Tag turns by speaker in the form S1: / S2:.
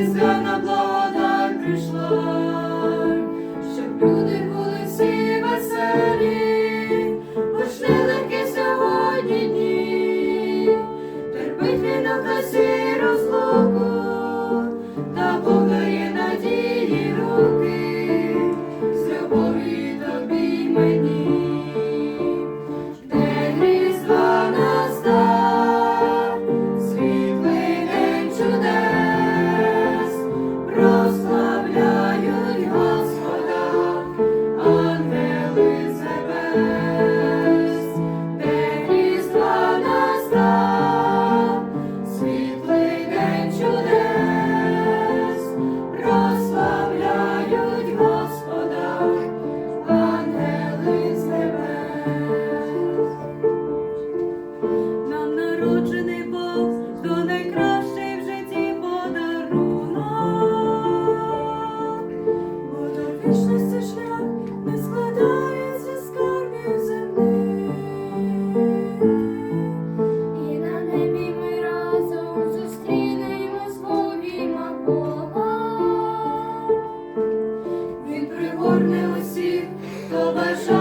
S1: різдвяна благодать прийшла. хто